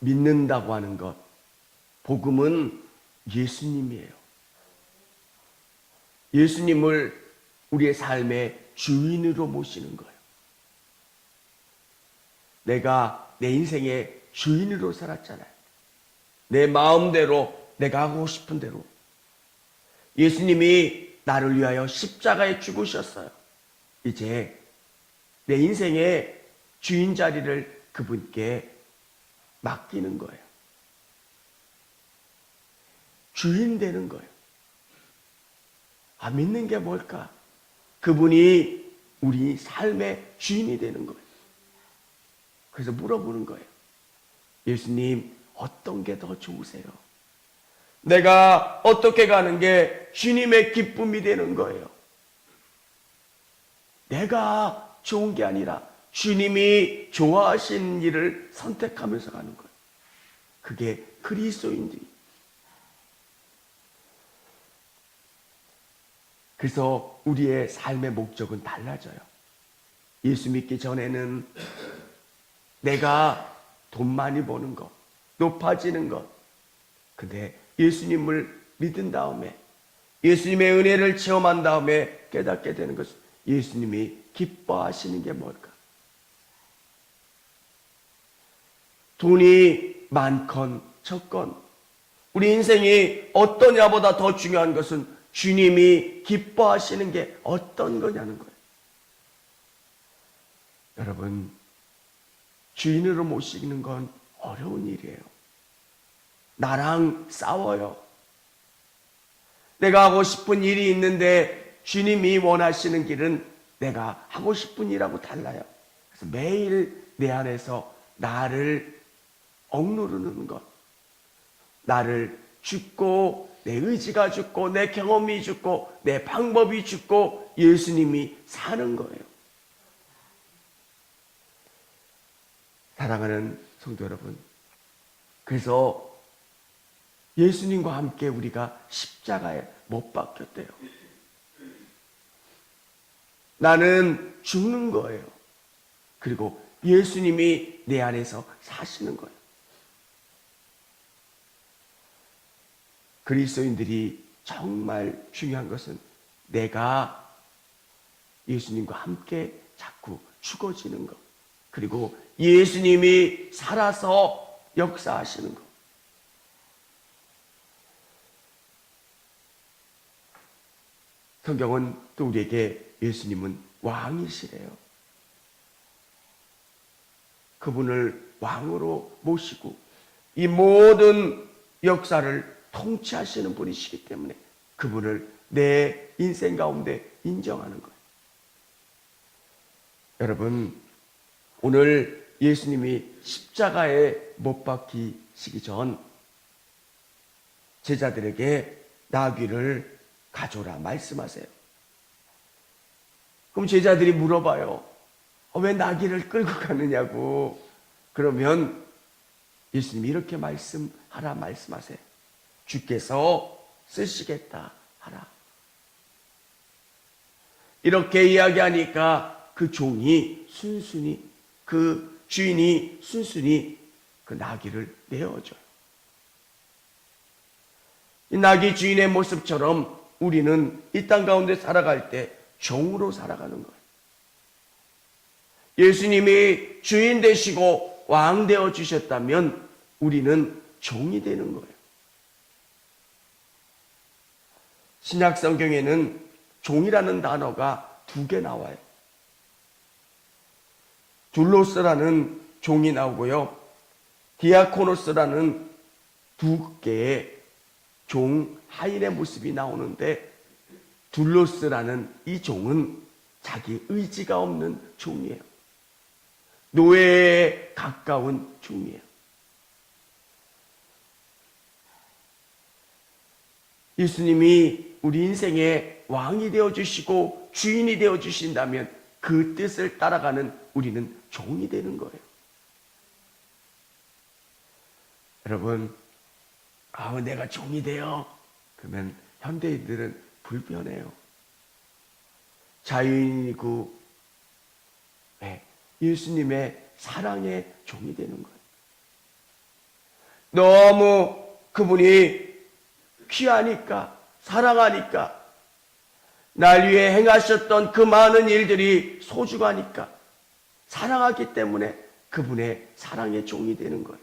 믿는다고 하는 것. 복음은 예수님이에요. 예수님을 우리의 삶의 주인으로 모시는 거예요. 내가 내 인생의 주인으로 살았잖아요. 내 마음대로 내가 하고 싶은 대로. 예수님이 나를 위하여 십자가에 죽으셨어요. 이제 내 인생의 주인 자리를 그분께 맡기는 거예요. 주인 되는 거예요. 아, 믿는 게 뭘까? 그분이 우리 삶의 주인이 되는 거예요. 그래서 물어보는 거예요. 예수님, 어떤 게 더 좋으세요? 내가 어떻게 가는 게 주님의 기쁨이 되는 거예요. 내가 좋은 게 아니라 주님이 좋아하시는 일을 선택하면서 가는 거예요. 그게 그리스도인들이. 그래서 우리의 삶의 목적은 달라져요. 예수 믿기 전에는 내가 돈 많이 버는 것, 높아지는 것. 근데 예수님을 믿은 다음에 예수님의 은혜를 체험한 다음에 깨닫게 되는 것은 예수님이 기뻐하시는 게 뭘까? 돈이 많건 적건 우리 인생이 어떠냐보다 더 중요한 것은 주님이 기뻐하시는 게 어떤 거냐는 거예요. 여러분, 주인으로 모시는 건 어려운 일이에요. 나랑 싸워요. 내가 하고 싶은 일이 있는데 주님이 원하시는 길은 내가 하고 싶은 일하고 달라요. 그래서 매일 내 안에서 나를 억누르는 것. 나를 죽고 내 의지가 죽고 내 경험이 죽고 내 방법이 죽고 예수님이 사는 거예요. 사랑하는 성도 여러분. 그래서 예수님과 함께 우리가 십자가에 못 박혔대요. 나는 죽는 거예요. 그리고 예수님이 내 안에서 사시는 거예요. 그리스도인들이 정말 중요한 것은 내가 예수님과 함께 자꾸 죽어지는 것. 그리고 예수님이 살아서 역사하시는 것. 성경은 또 우리에게 예수님은 왕이시래요. 그분을 왕으로 모시고 이 모든 역사를 통치하시는 분이시기 때문에 그분을 내 인생 가운데 인정하는 거예요. 여러분, 오늘 예수님이 십자가에 못 박히시기 전 제자들에게 나귀를 가져라 말씀하세요. 그럼 제자들이 물어봐요. 어, 왜 나귀를 끌고 가느냐고. 그러면 예수님이 이렇게 말씀하라 말씀하세요. 주께서 쓰시겠다 하라. 이렇게 이야기하니까 그 종이 순순히 그 주인이 순순히 그 나귀를 내어줘요. 이 나귀 주인의 모습처럼 우리는 이 땅 가운데 살아갈 때 종으로 살아가는 거예요. 예수님이 주인 되시고 왕 되어 주셨다면 우리는 종이 되는 거예요. 신약 성경에는 종이라는 단어가 두 개 나와요. 둘로스라는 종이 나오고요. 디아코노스라는 두 개의 종 하인의 모습이 나오는데 둘로스라는 이 종은 자기 의지가 없는 종이에요. 노예에 가까운 종이에요. 예수님이 우리 인생의 왕이 되어 주시고 주인이 되어 주신다면 그 뜻을 따라가는 우리는 종이 되는 거예요. 여러분, 아, 내가 종이 되어. 그러면 현대인들은 불편해요. 자유인이고, 네, 예수님의 사랑의 종이 되는 거예요. 너무 그분이 귀하니까, 사랑하니까, 날 위해 행하셨던 그 많은 일들이 소중하니까, 사랑하기 때문에 그분의 사랑의 종이 되는 거예요.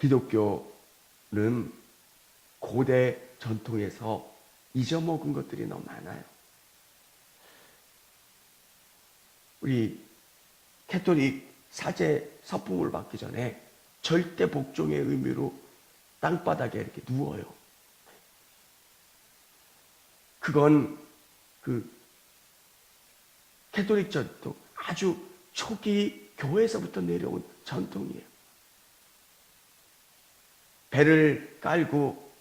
기독교는 고대 전통에서 잊어먹은 것들이 너무 많아요. 우리 캐톨릭 사제 서풍을 받기 전에 절대 복종의 의미로 땅바닥에 이렇게 누워요. 그건 그 캐톨릭 전통 아주 초기 교회에서부터 내려온 전통이에요. 배를 깔고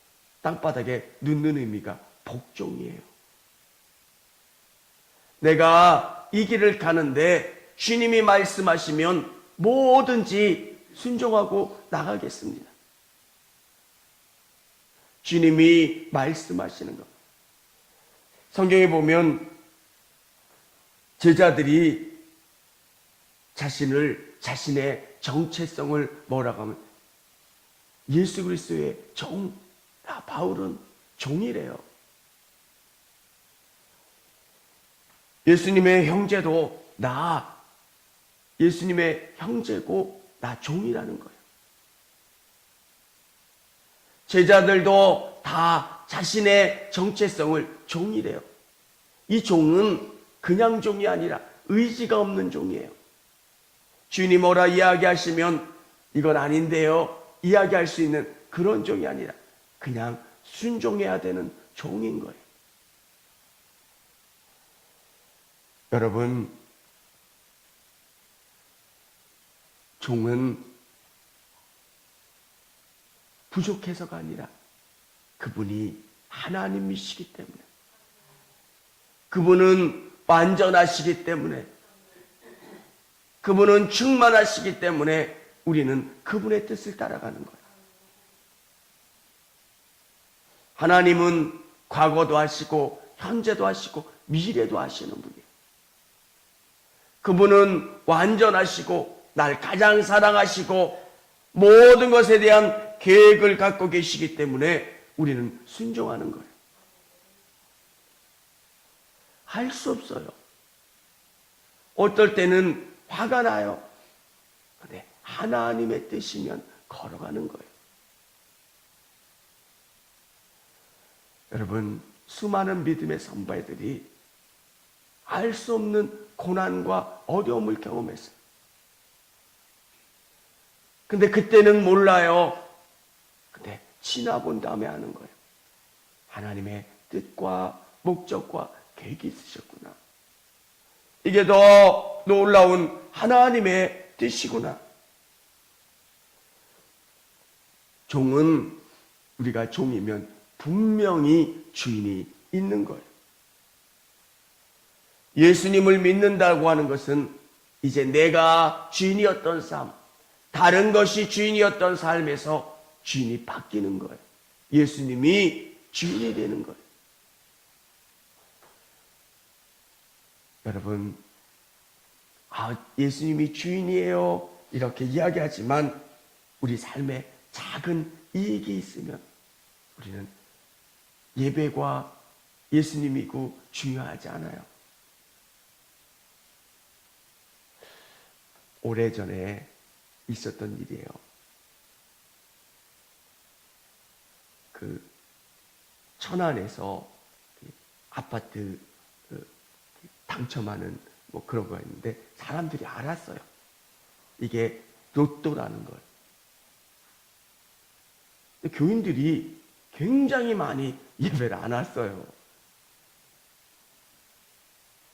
땅바닥에 눕는 의미가 복종이에요. 내가 이 길을 가는데 주님이 말씀하시면 뭐든지 순종하고 나가겠습니다. 주님이 말씀하시는 것. 성경에 보면 제자들이 자신을 자신의 정체성을 뭐라고 하면 예수 그리스도의 종, 아, 바울은 종이래요. 예수님의 형제도 나, 예수님의 형제고 나 종이라는 거예요. 제자들도 다 자신의 정체성을 종이래요. 이 종은 그냥 종이 아니라 의지가 없는 종이에요. 주님 뭐라 이야기하시면 이건 아닌데요. 이야기할 수 있는 그런 종이 아니라 그냥 순종해야 되는 종인 거예요. 여러분, 종은 부족해서가 아니라 그분이 하나님이시기 때문에 그분은 완전하시기 때문에 그분은 충만하시기 때문에 우리는 그분의 뜻을 따라가는 거예요. 하나님은 과거도 하시고 현재도 하시고 미래도 하시는 분이에요. 그분은 완전하시고 날 가장 사랑하시고 모든 것에 대한 계획을 갖고 계시기 때문에 우리는 순종하는 거예요. 할 수 없어요. 어떨 때는 화가 나요. 근데 하나님의 뜻이면 걸어가는 거예요. 여러분, 수많은 믿음의 선발들이 알 수 없는 고난과 어려움을 경험했어요. 근데 그때는 몰라요. 근데 지나본 다음에 아는 거예요. 하나님의 뜻과 목적과 계획이 있으셨구나. 이게 더 놀라운 하나님의 뜻이구나. 종은 우리가 종이면 분명히 주인이 있는 거예요. 예수님을 믿는다고 하는 것은 이제 내가 주인이었던 삶, 다른 것이 주인이었던 삶에서 주인이 바뀌는 거예요. 예수님이 주인이 되는 거예요. 여러분, 아, 예수님이 주인이에요. 이렇게 이야기하지만 우리 삶에 작은 이익이 있으면 우리는 예배과 예수님이고 중요하지 않아요. 오래전에 있었던 일이에요. 그 천안에서 아파트 그 당첨하는 뭐 그런 거 있는데 사람들이 알았어요. 이게 로또라는 걸. 교인들이 굉장히 많이 예배를 안 왔어요.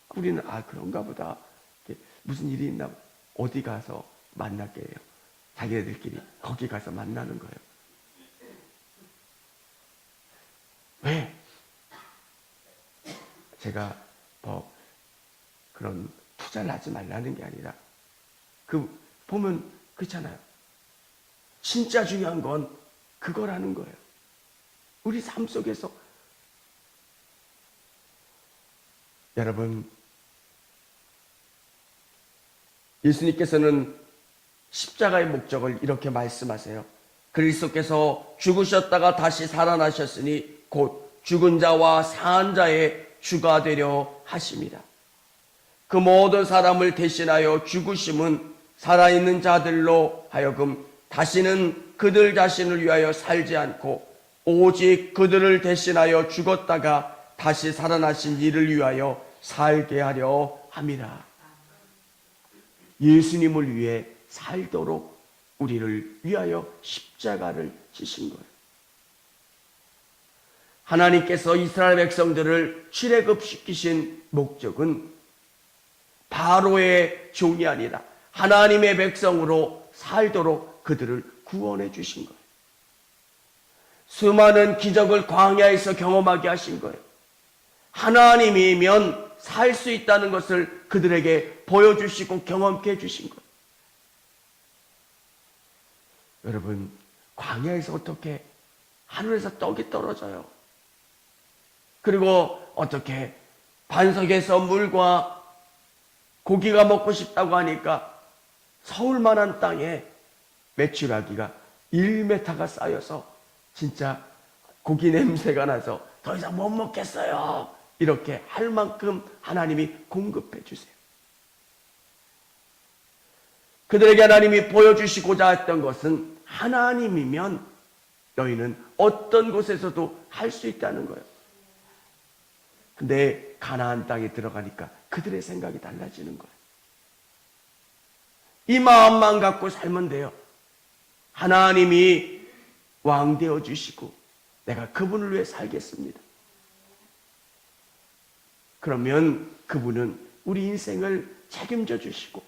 우리는 아 그런가 보다. 무슨 일이 있나 어디 가서 만날게 해요. 자기네들끼리 거기 가서 만나는 거예요. 왜? 제가 뭐 그런 투자를 하지 말라는 게 아니라 그 보면 그렇잖아요. 진짜 중요한 건 그거라는 거예요. 우리 삶 속에서 여러분 예수님께서는 십자가의 목적을 이렇게 말씀하세요. 그리스도께서 죽으셨다가 다시 살아나셨으니 곧 죽은 자와 산 자의 주가 되려 하십니다. 그 모든 사람을 대신하여 죽으심은 살아있는 자들로 하여금 다시는 그들 자신을 위하여 살지 않고 오직 그들을 대신하여 죽었다가 다시 살아나신 이를 위하여 살게 하려 함이라. 예수님을 위해 살도록 우리를 위하여 십자가를 지신 거예요. 하나님께서 이스라엘 백성들을 출애굽시키신 목적은 바로의 종이 아니라 하나님의 백성으로 살도록 그들을 구원해 주신 거예요. 수많은 기적을 광야에서 경험하게 하신 거예요. 하나님이면 살 수 있다는 것을 그들에게 보여주시고 경험케 해주신 거예요. 여러분, 광야에서 어떻게 하늘에서 떡이 떨어져요? 그리고 어떻게 반석에서 물과 고기가 먹고 싶다고 하니까 서울만한 땅에 메추라기가 1m가 쌓여서 진짜 고기 냄새가 나서 더 이상 못 먹겠어요. 이렇게 할 만큼 하나님이 공급해 주세요. 그들에게 하나님이 보여주시고자 했던 것은 하나님이면 너희는 어떤 곳에서도 할 수 있다는 거예요. 근데 가나안 땅에 들어가니까 그들의 생각이 달라지는 거예요. 이 마음만 갖고 살면 돼요. 하나님이 왕 되어 주시고 내가 그분을 위해 살겠습니다. 그러면 그분은 우리 인생을 책임져 주시고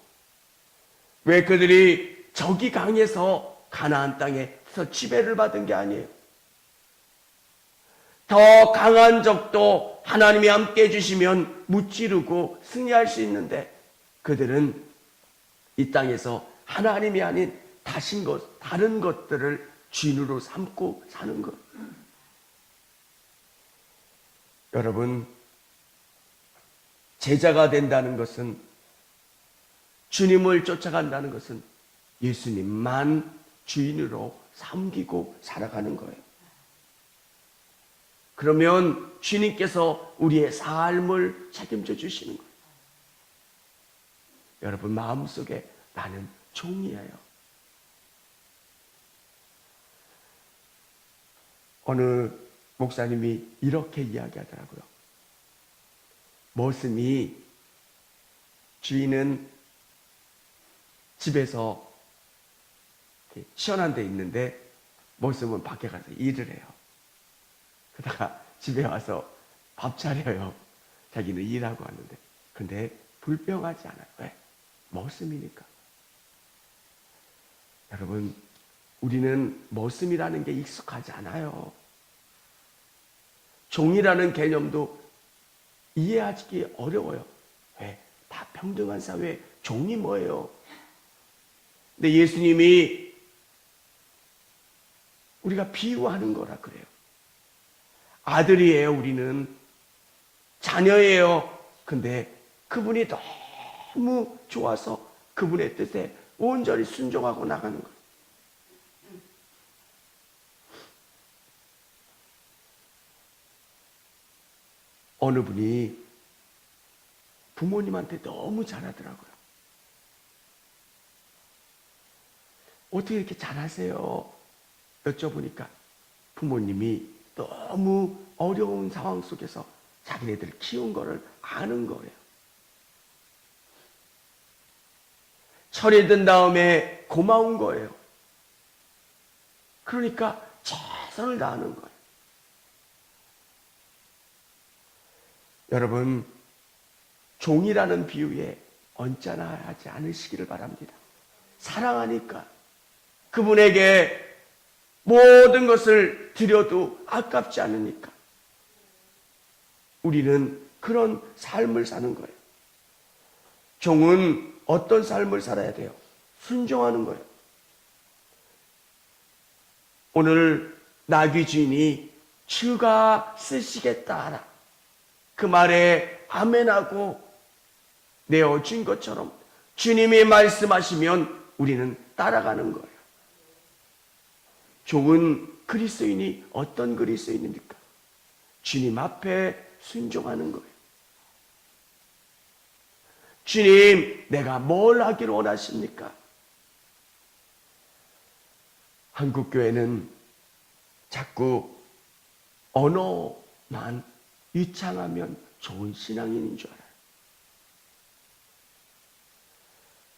왜 그들이 저기 강에서 가나안 땅에서 지배를 받은 게 아니에요. 더 강한 적도 하나님이 함께 해주시면 무찌르고 승리할 수 있는데 그들은 이 땅에서 하나님이 아닌 다신 것, 다른 것들을 주인으로 삼고 사는 것. 여러분, 제자가 된다는 것은 주님을 쫓아간다는 것은 예수님만 주인으로 삼기고 살아가는 거예요. 그러면 주님께서 우리의 삶을 책임져 주시는 거예요. 여러분 마음속에 나는 종이에요. 어느 목사님이 이렇게 이야기하더라고요. 머슴이 주인은 집에서 시원한 데 있는데 머슴은 밖에 가서 일을 해요. 그러다가 집에 와서 밥 차려요. 자기는 일하고 하는데. 근데 불평하지 않아요. 왜? 머슴이니까. 여러분, 우리는 머슴이라는 게 익숙하지 않아요. 종이라는 개념도 이해하기 어려워요. 왜? 다 평등한 사회에 종이 뭐예요? 근데 예수님이 우리가 비유하는 거라 그래요. 아들이에요, 우리는. 자녀예요. 근데 그분이 너무 좋아서 그분의 뜻에 온전히 순종하고 나가는 거예요. 어느 분이 부모님한테 너무 잘하더라고요. 어떻게 이렇게 잘하세요? 여쭤보니까 부모님이 너무 어려운 상황 속에서 자기네들 키운 거를 아는 거예요. 철이 든 다음에 고마운 거예요. 그러니까 최선을 다하는 거예요. 여러분, 종이라는 비유에 언짢아 하지 않으시기를 바랍니다. 사랑하니까 그분에게 모든 것을 드려도 아깝지 않으니까 우리는 그런 삶을 사는 거예요. 종은 어떤 삶을 살아야 돼요? 순종하는 거예요. 오늘 나귀 주인이 주가 쓰시겠다 하라. 그 말에 아멘하고 내어준 것처럼 주님이 말씀하시면 우리는 따라가는 거예요. 좋은 그리스도인이 어떤 그리스도인입니까? 주님 앞에 순종하는 거예요. 주님, 내가 뭘 하기를 원하십니까? 한국교회는 자꾸 언어만 유창하면 좋은 신앙인인 줄 알아요.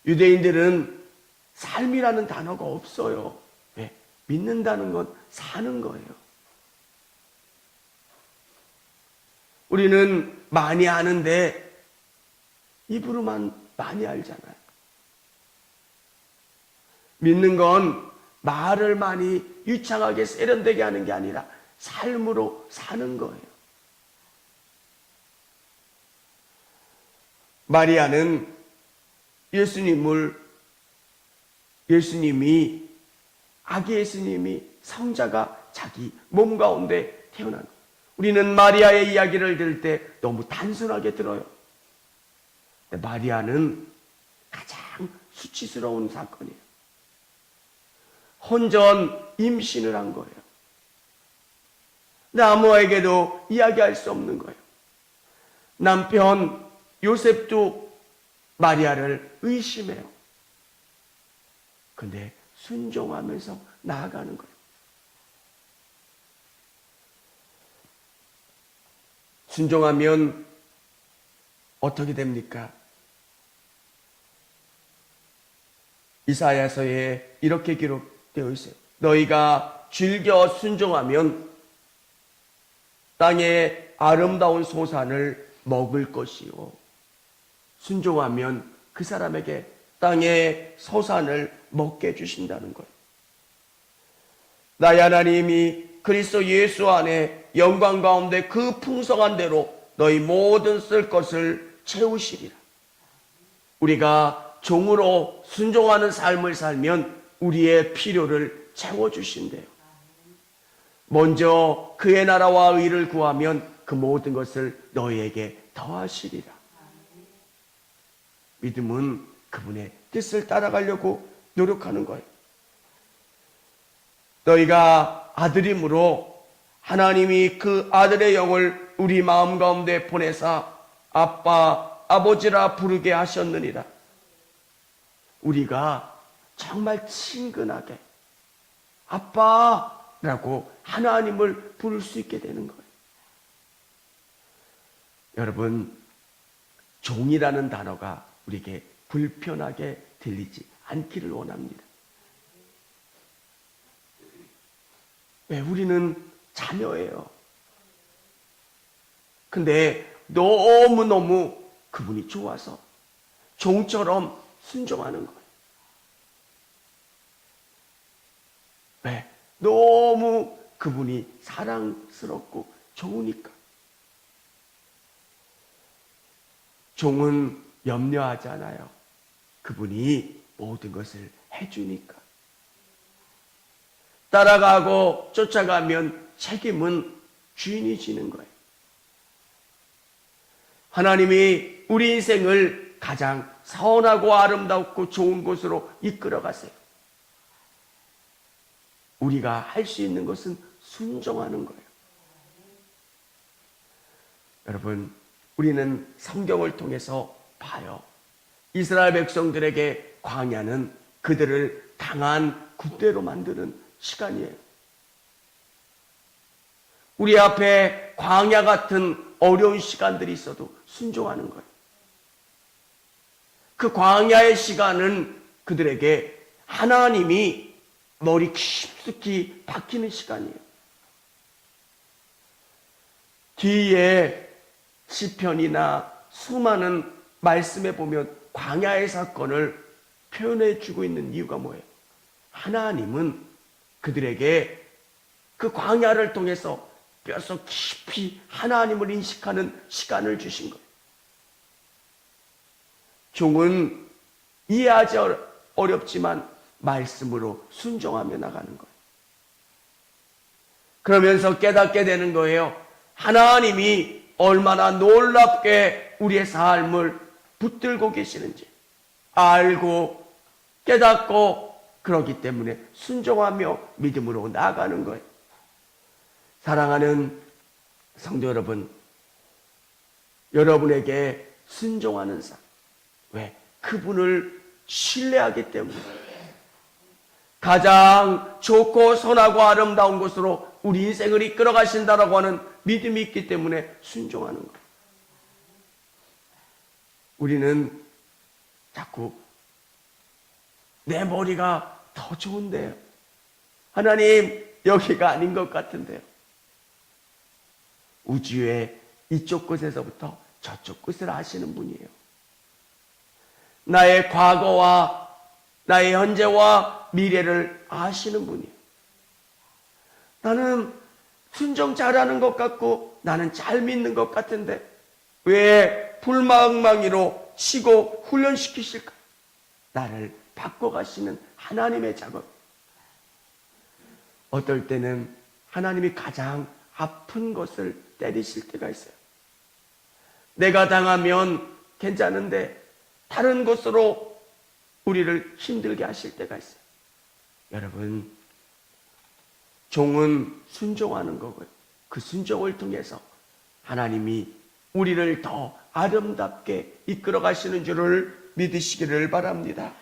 유대인들은 삶이라는 단어가 없어요. 왜? 믿는다는 건 사는 거예요. 우리는 많이 아는데 입으로만 많이 알잖아요. 믿는 건 말을 많이 유창하게 세련되게 하는 게 아니라 삶으로 사는 거예요. 마리아는 예수님을 예수님이 아기 예수님이 성자가 자기 몸 가운데 태어난 우리는 마리아의 이야기를 들을 때 너무 단순하게 들어요. 마리아는 가장 수치스러운 사건이에요. 혼전 임신을 한 거예요. 나무에게도 이야기할 수 없는 거예요. 남편 요셉도 마리아를 의심해요. 근데 순종하면서 나아가는 거예요. 순종하면 어떻게 됩니까? 이사야서에 이렇게 기록되어 있어요. 너희가 즐겨 순종하면 땅의 아름다운 소산을 먹을 것이요. 순종하면 그 사람에게 땅의 소산을 먹게 해주신다는 거예요. 나의 하나님이 그리스도 예수 안에 영광 가운데 그 풍성한 대로 너희 모든 쓸 것을 채우시리라. 우리가 종으로 순종하는 삶을 살면 우리의 필요를 채워주신대요. 먼저 그의 나라와 의를 구하면 그 모든 것을 너희에게 더하시리라. 믿음은 그분의 뜻을 따라가려고 노력하는 거예요. 너희가 아들임으로 하나님이 그 아들의 영을 우리 마음 가운데 보내사 아빠, 아버지라 부르게 하셨느니라. 우리가 정말 친근하게 아빠라고 하나님을 부를 수 있게 되는 거예요. 여러분, 종이라는 단어가 우리에게 불편하게 들리지 않기를 원합니다. 왜 우리는 자녀예요. 근데 너무너무 그분이 좋아서 종처럼 순종하는 거예요. 왜? 너무 그분이 사랑스럽고 좋으니까. 종은 염려하지 않아요. 그분이 모든 것을 해주니까. 따라가고 쫓아가면 책임은 주인이 지는 거예요. 하나님이 우리 인생을 가장 선하고 아름답고 좋은 곳으로 이끌어 가세요. 우리가 할 수 있는 것은 순종하는 거예요. 여러분, 우리는 성경을 통해서 봐요. 이스라엘 백성들에게 광야는 그들을 강한 군대로 만드는 시간이에요. 우리 앞에 광야 같은 어려운 시간들이 있어도 순종하는 거예요. 그 광야의 시간은 그들에게 하나님이 머리 깊숙이 박히는 시간이에요. 뒤에 시편이나 수많은 말씀에 보면 광야의 사건을 표현해 주고 있는 이유가 뭐예요? 하나님은 그들에게 그 광야를 통해서 뼛속 깊이 하나님을 인식하는 시간을 주신 거예요. 종은 이해하지 어렵지만 말씀으로 순종하며 나가는 거예요. 그러면서 깨닫게 되는 거예요. 하나님이 얼마나 놀랍게 우리의 삶을 붙들고 계시는지. 알고 깨닫고 그러기 때문에 순종하며 믿음으로 나아가는 거예요. 사랑하는 성도 여러분, 여러분에게 순종하는 삶. 왜? 그분을 신뢰하기 때문에. 가장 좋고 선하고 아름다운 곳으로 우리 인생을 이끌어 가신다라고 하는 믿음이 있기 때문에 순종하는 것. 우리는 자꾸 내 머리가 더 좋은데요. 하나님, 여기가 아닌 것 같은데요. 우주의 이쪽 끝에서부터 저쪽 끝을 아시는 분이에요. 나의 과거와 나의 현재와 미래를 아시는 분이에요. 나는 순종 잘하는 것 같고 나는 잘 믿는 것 같은데 왜 불망망이로 치고 훈련시키실까? 나를 바꿔가시는 하나님의 작업. 어떨 때는 하나님이 가장 아픈 것을 때리실 때가 있어요. 내가 당하면 괜찮은데 다른 것으로 우리를 힘들게 하실 때가 있어요. 여러분, 종은 순종하는 거고요. 그 순종을 통해서 하나님이 우리를 더 아름답게 이끌어 가시는 줄을 믿으시기를 바랍니다.